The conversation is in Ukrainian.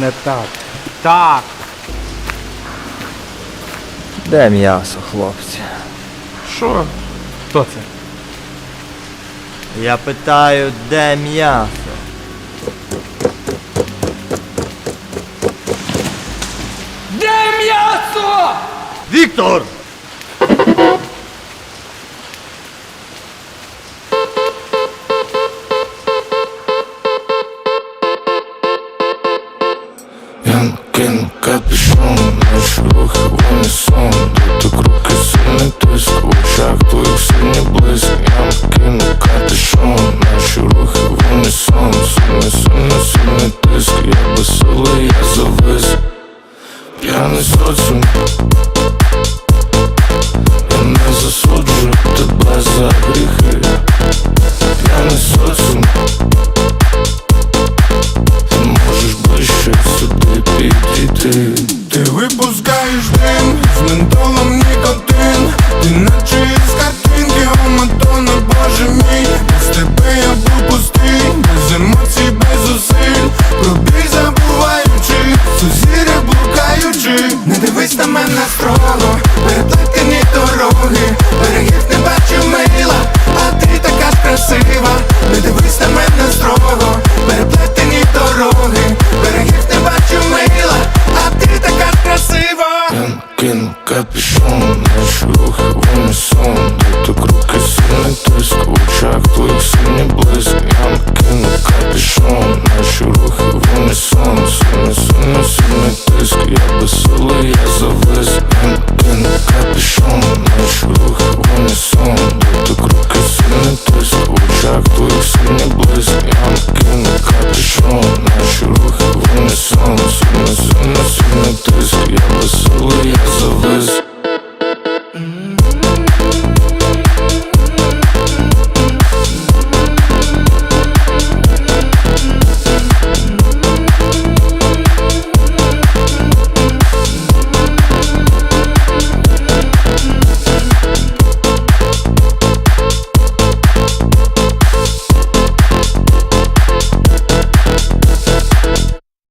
Не так. Так. Де м'ясо, хлопці? Що? Хто це? Я питаю, де м'ясо? Де м'ясо? Віктор! Я накину капюшон, наші рухи в унісон Тут руки сильний тиск, в очах твоїх сильний блиск Я накину капюшон, наші рухи в унісон Сильний, сильний, сильний тиск, я безсилий, я завис. П'яний соціум Я не засуджую тебе за гріхи капюшон Наш рух, вон сон Это круг и сон, это я веселый, я завис